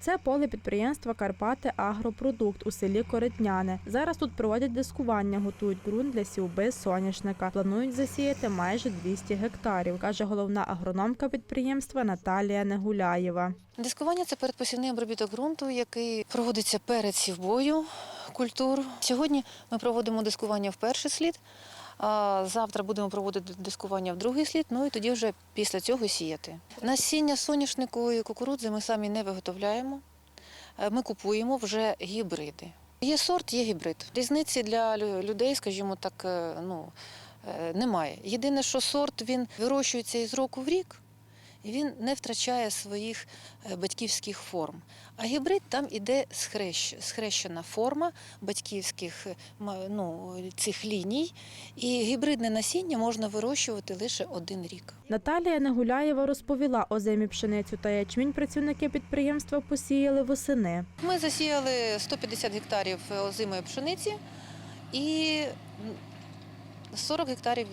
Це поле підприємства Карпати Агропродукт у селі Коритняне. Зараз тут проводять дискування, готують ґрунт для сівби соняшника. Планують засіяти майже 200 гектарів, каже головна агрономка підприємства Наталія Негуляєва. Дискування це передпосівний обробіток ґрунту, який проводиться перед сівбою культур. Сьогодні ми проводимо дискування в перший слід, завтра будемо проводити дискування в другий слід, ну і тоді вже після цього сіяти. Насіння соняшнику і кукурудзи ми самі не виготовляємо. Е, Ми купуємо вже гібриди. Є сорт, є гібрид. Різниці для людей, скажімо так, е, ну, е, немає. Єдине, що сорт він вирощується із року в рік. І він не втрачає своїх е, батьківських форм. А гібрид там іде схрещ, схрещена форма батьківських е, ну, цих ліній, і гібридне насіння можна вирощувати лише один рік. Наталія Негуляєва розповіла, озимі пшеницю та ячмінь працівники підприємства посіяли восени. Ми засіяли 150 гектарів озимої пшениці і м, 40 гектарів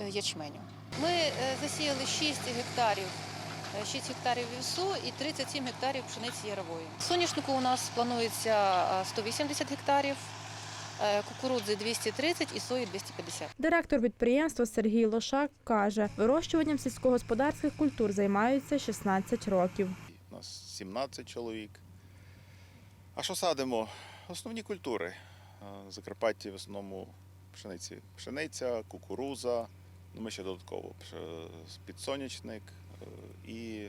е, ячменю. Ми е, засіяли 6 гектарів. е, 6 гектарів вівсу і 37 гектарів пшениці ярової. Соняшнику у нас планується е, 180 гектарів, е, кукурудзи 230 і сої 250. Директор підприємства Сергій Лошак каже, вирощуванням сільськогосподарських культур займаються 16 років. У нас 17 чоловік. А що садимо? Основні культури. А, Закарпатті в основному пшениці. Пшениця, кукуруза. Ну, ми ще додатково підсонячник е, і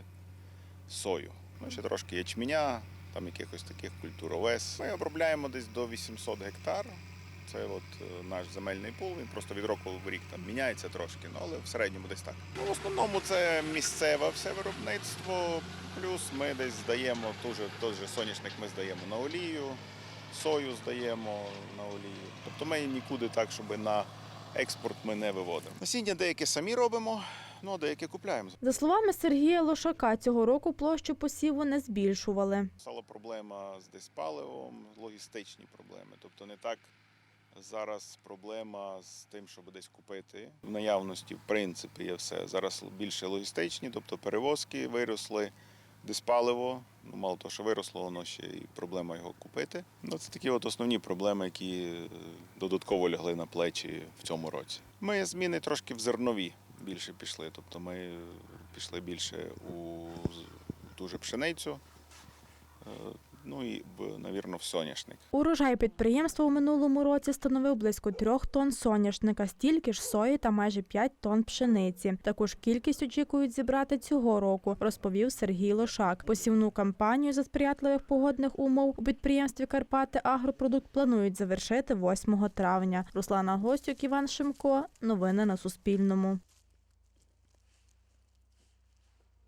сою. Ну, ще трошки ячменя, там якихось таких культур овес. Ми обробляємо десь до 800 гектар. Це от е, наш земельний пул, він просто від року в рік там міняється трошки, ну, але в середньому десь так. Ну, в основному це місцеве все виробництво, плюс ми десь здаємо теж, той же соняшник ми здаємо на олію, сою здаємо на олію. Тобто ми нікуди так, щоб на експорт ми не виводимо. Насіння деяке самі робимо, ну а деяке купляємо. За словами Сергія Лошака, цього року площу посіву не збільшували. Стала проблема з диспаливом, логістичні проблеми. Тобто не так зараз проблема з тим, щоб десь купити. В наявності, в принципі, є все. Зараз більше логістичні, тобто перевозки виросли, диспаливо. Ну, мало того, що виросло, воно ще і проблема його купити. Ну, це такі от основні проблеми, які е, додатково лягли на плечі в цьому році. Ми зміни трошки в зернові більше пішли. Тобто ми пішли більше у ту же пшеницю. Ну і, в, навірно, в соняшник. Урожай підприємства у минулому році становив близько трьох тонн соняшника, стільки ж сої та майже 5 тонн пшениці. Таку ж кількість очікують зібрати цього року, розповів Сергій Лошак. Посівну кампанію за сприятливих погодних умов у підприємстві Карпати Агропродукт планують завершити 8 травня. Руслана Гостюк, Іван Шимко. Новини на Суспільному.